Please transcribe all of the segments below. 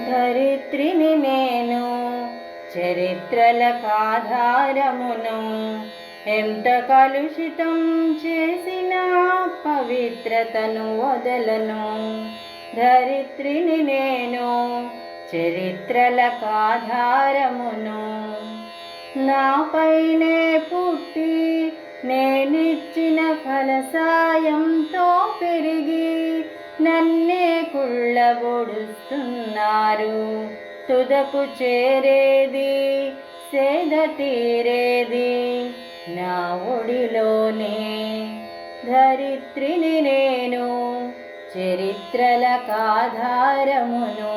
ధరిత్రిని నేను చరిత్రలకాధారమును ఎంత కలుషితం చేసిన పవిత్రతను వదలను. ధరిత్రిని నేను చరిత్రలకాధారమును నాపైనే పుట్టి నేనిచ్చిన ఫలసాయంతో పెరిగి నన్నే కుళ్ళబొడుస్తున్నారు. తుదకు చేరేది సేద తీరేది నా ఒడిలోనే. ధరిత్రిని నేను చరిత్రల కాధారమును.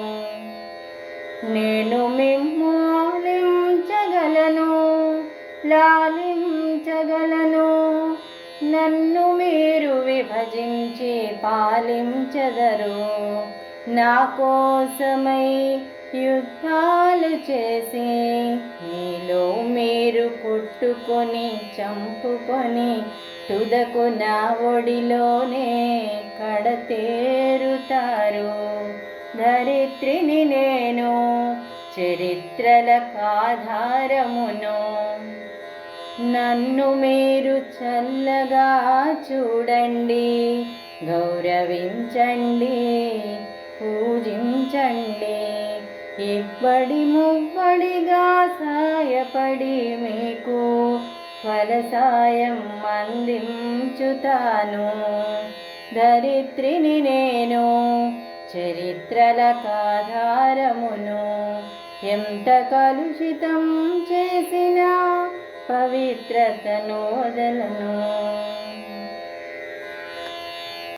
నేను మిమ్మోలించగలను లాలించగలను. నన్ను మీరు విభజించి పాలించదరు. నా కోసమై యుద్ధాలు చేసి మీలో మీరు పుట్టుకొని చంపుకొని తుదకు నా ఒడిలోనే కడతేరుతారు. ధరిత్రిని నేను చరిత్రలకాధారమును నన్ను మీరు చల్లగా చూడండి గౌరవించండి పూజించండి. ఇబ్బడి ముబ్బడిగా సాయపడి మీకు ఫలసాయం అందించుతాను. ధరిత్రిని నేను చరిత్రల చరిత్రలకాధారమును ఎంత కలుషితం చేసినా పవిత్రతను వదలను